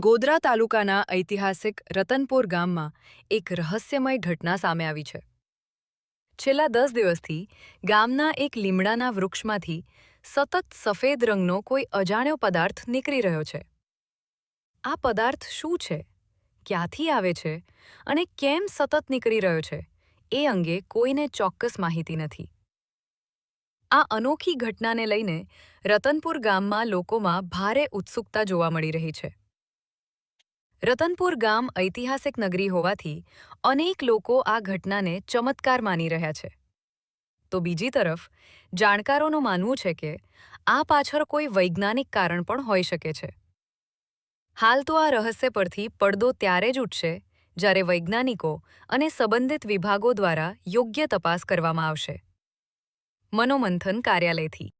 ગોધરા તાલુકાના ઐતિહાસિક રતનપુર ગામમાં એક રહસ્યમય ઘટના સામે આવી છે. છેલ્લા દસ દિવસથી ગામના એક લીમડાના વૃક્ષમાંથી સતત સફેદ રંગનો કોઈ અજાણ્યો પદાર્થ નીકળી રહ્યો છે. આ પદાર્થ શું છે? ક્યાંથી આવે છે? અને કેમ સતત નીકળી રહ્યો છે? એ અંગે કોઈને ચોક્કસ માહિતી નથી. આ અનોખી ઘટનાને લઈને રતનપુર ગામમાં લોકોમાં ભારે ઉત્સુકતા જોવા મળી રહી છે. રતનપુર ગામ ઐતિહાસિક નગરી હોવાથી અનેક લોકો આ ઘટનાને ચમત્કાર માની રહ્યા છે. તો બીજી તરફ, જાણકારોનું માનવું છે કે આ પાછળ કોઈ વૈજ્ઞાનિક કારણ પણ હોઈ શકે છે. હાલ તો આ રહસ્ય પરથી પડદો ત્યારે જ ઉઠશે જ્યારે વૈજ્ઞાનિકો અને સંબંધિત વિભાગો દ્વારા યોગ્ય તપાસ કરવામાં આવશે. મનોમંથન કાર્યાલયથી.